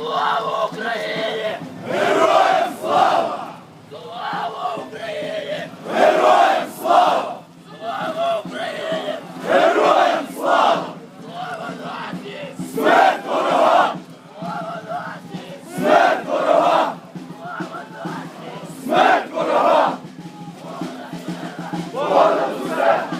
Україні! Героям слава! Слава Україні! Героям слава! Слава Україні! Героям слава! Слава нації! Смерть ворогам! Слава нації! Смерть ворогам! Слава нації! Смерть ворогам! Понад усе!